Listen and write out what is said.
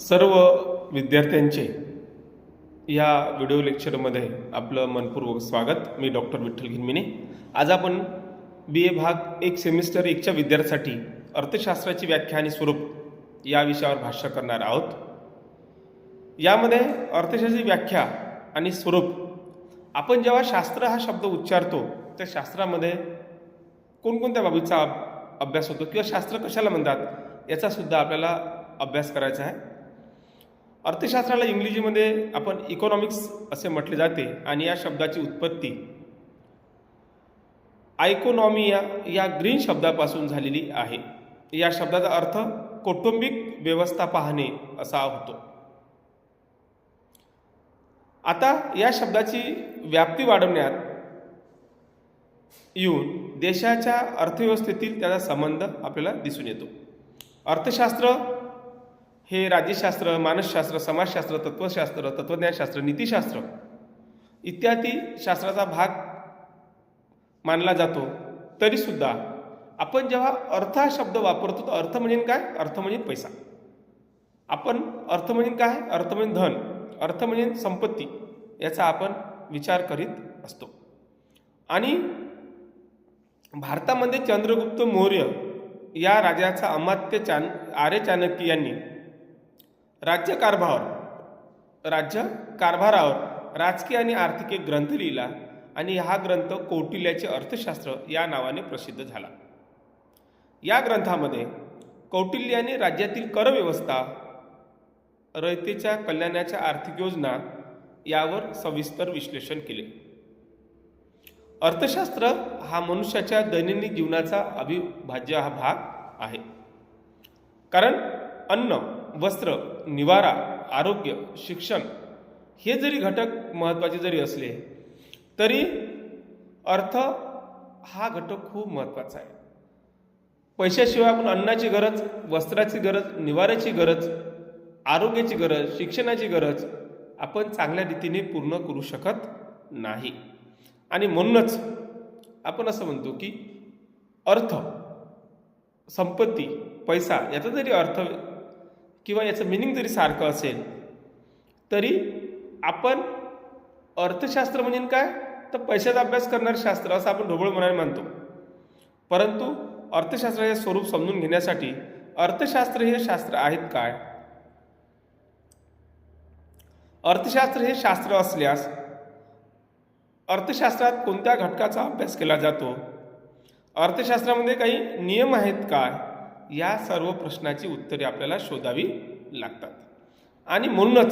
सर्व विद्यार्थ्यांचे या व्हिडिओ लेक्चरमध्ये आपलं मनपूर्वक स्वागत. मी डॉक्टर विठ्ठल घिनमिने. आज आपण बी ए भाग एक सेमिस्टर एकच्या विद्यार्थ्यासाठी अर्थशास्त्राची व्याख्या आणि स्वरूप या विषयावर भाष्य करणार आहोत. यामध्ये अर्थशास्त्राची व्याख्या आणि स्वरूप. आपण जेव्हा शास्त्र हा शब्द उच्चारतो त्या शास्त्रामध्ये कोणकोणत्या बाबीचा अभ्यास होतो किंवा शास्त्र कशाला म्हणतात याचासुद्धा आपल्याला अभ्यास करायचा आहे. अर्थशास्त्राला इंग्रजीमध्ये आपण इकॉनॉमिक्स असे म्हटले जाते आणि या शब्दाची उत्पत्ती. आयकोनॉमिया या ग्रीन शब्दापासून झालेली आहे. या शब्दाचा अर्थ कौटुंबिक व्यवस्था पाहणे असा होतो. आता या शब्दाची व्याप्ती वाढवण्यात येऊन देशाच्या अर्थव्यवस्थेतील त्याचा संबंध आपल्याला दिसून येतो. अर्थशास्त्र हे राज्यशास्त्र मानसशास्त्र समाजशास्त्र तत्वशास्त्र तत्वज्ञानशास्त्र नीतिशास्त्र इत्यादी शास्त्राचा भाग मानला जातो. तरीसुद्धा आपण जेव्हा अर्थ हा शब्द वापरतो तर अर्थ म्हणजे काय? अर्थ म्हणजे पैसा. आपण अर्थ म्हणजे काय? अर्थ म्हणजे धन. अर्थ म्हणजे संपत्ती याचा आपण विचार करीत असतो. आणि भारतामध्ये चंद्रगुप्त मौर्य या राजाचा अमात्य चान आर्य चाणक्य यांनी राज्य कारभार राज्य कारभारावर राजकीय आणि आर्थिक एक ग्रंथ लिहिला आणि हा ग्रंथ कौटिल्याचे अर्थशास्त्र या नावाने प्रसिद्ध झाला. या ग्रंथामध्ये कौटिल्याने राज्यातील करव्यवस्था रयतेच्या कल्याणाच्या आर्थिक योजना यावर सविस्तर विश्लेषण केले. अर्थशास्त्र हा मनुष्याच्या दैनंदिन जीवनाचा अविभाज्य हा भाग आहे. कारण अन्न वस्त्र निवारा आरोग्य शिक्षण हे जरी घटक महत्त्वाचे जरी असले तरी अर्थ हा घटक खूप महत्त्वाचा आहे. पैशाशिवाय आपण अन्नाची गरज वस्त्राची गरज निवाऱ्याची गरज आरोग्याची गरज शिक्षणाची गरज आपण चांगल्या रीतीने पूर्ण करू शकत नाही. आणि म्हणूनच आपण असं म्हणतो की अर्थ संपत्ती पैसा याचा जरी अर्थ किंवा याचं मिनिंग जरी सारखं असेल तरी आपण अर्थशास्त्र म्हणजे काय? तर पैशाचा अभ्यास करणारं शास्त्र असं आपण ढोबळ मनाने मानतो परंतु अर्थशास्त्राचे स्वरूप समजून घेण्यासाठी अर्थशास्त्र हे शास्त्र आहेत काय? अर्थशास्त्र हे शास्त्र असल्यास अर्थशास्त्रात कोणत्या घटकाचा अभ्यास केला जातो? अर्थशास्त्रामध्ये काही नियम आहेत काय? या सर्व प्रश्नाची उत्तरे आपल्याला शोधावी लागतात. आणि म्हणूनच